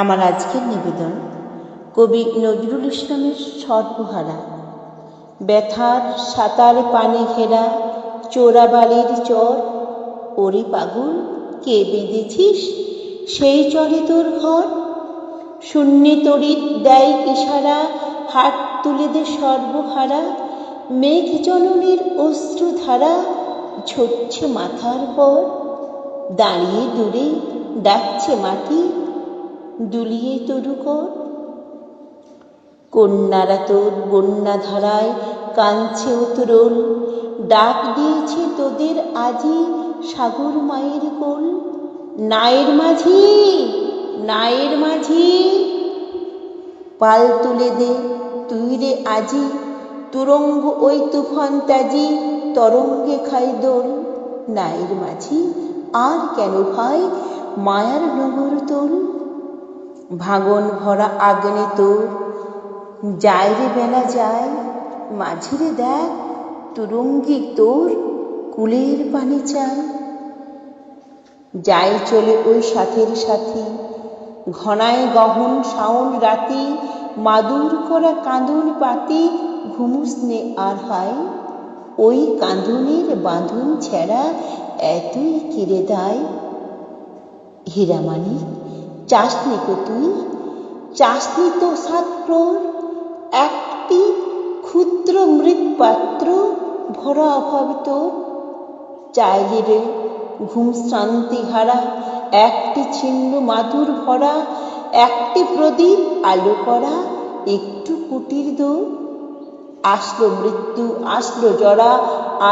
আমার আজকের নিবেদন, কবি নজরুল ইসলামের সর্বহারা ব্যথার সাঁতার পানে ঘেরা চোরাবালির চর, ওরে পাগল, কে বেঁধেছিস সেই চরে তোর ঘর? শূন্যে তড়িৎ দেয় ইশারা, হাত তুলে দে সর্বহারা, মেঘ জননীর অশ্রুধারা ঝরছে মাথার পর। দাঁড়িয়ে দূরে ডাকছে মাটি দুলিয়ে তরুকর কন্যারা তোর বন্যা ধারায় কাঁদছে উতরল। ডাক দিয়েছে তোদের আজি সাগর মায়ের কোল। নায়ের মাঝি নায়ের মাঝি। পাল তুলে দে তুই রে আজি, তুরঙ্গ ওই তুফান তাজি তরঙ্গে খাই দোল। নায়ের মাঝি আর কেন ভাই মায়ার নগর তোল? ভাগন ভরা আগ্নে তোর। যায় রে বেলা যায় মাঝিরে দেখ তুরঙ্গি তোর কুলের পানে চায় যায় চলে ওই সাথের সাথী, ঘনায় গহন শাওন রাতি, মাদুর করা কাঁদুন পাতি, ঘুমুস নে আর হায় ওই কাঁদুনের বাঁধন ছেঁড়া এতই কিরে দায়। হীরামানি চাসনি কো তুই চাসনি তো সাত প্রর একটি ক্ষুদ্র মৃৎপাত্র ভরা অভাব তোর। চাইলে রে ঘুম শ্রান্তি হারা, একটি ছিন্ন মাদুর ভরা, একটি প্রদীপ আলো করা, একটু কুটির দৌড় আসলো মৃত্যু, আসলো জরা,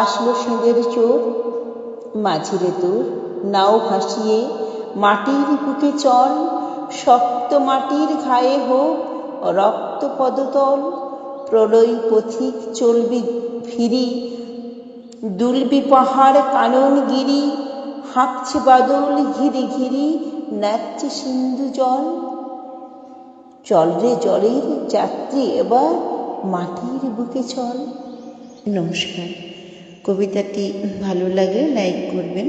আসলো সিঁদের চোর। মাঝিরে তোর নাও ভাসিয়ে মাটির বুকে চল, শক্ত মাটির ঘায়ে হোক, রক্ত পদতল, প্রলয় পথিক চলবি ফিরি, দুলবি পাহাড় কানন গিরি হাঁকছে বাদল ঘিরি ঘিরি, নাচছে সিন্ধু জল। চল রে জলের যাত্রী এবার মাটির বুকে চল। নমস্কার। কবিতাটি ভালো লাগলে লাইক করবেন।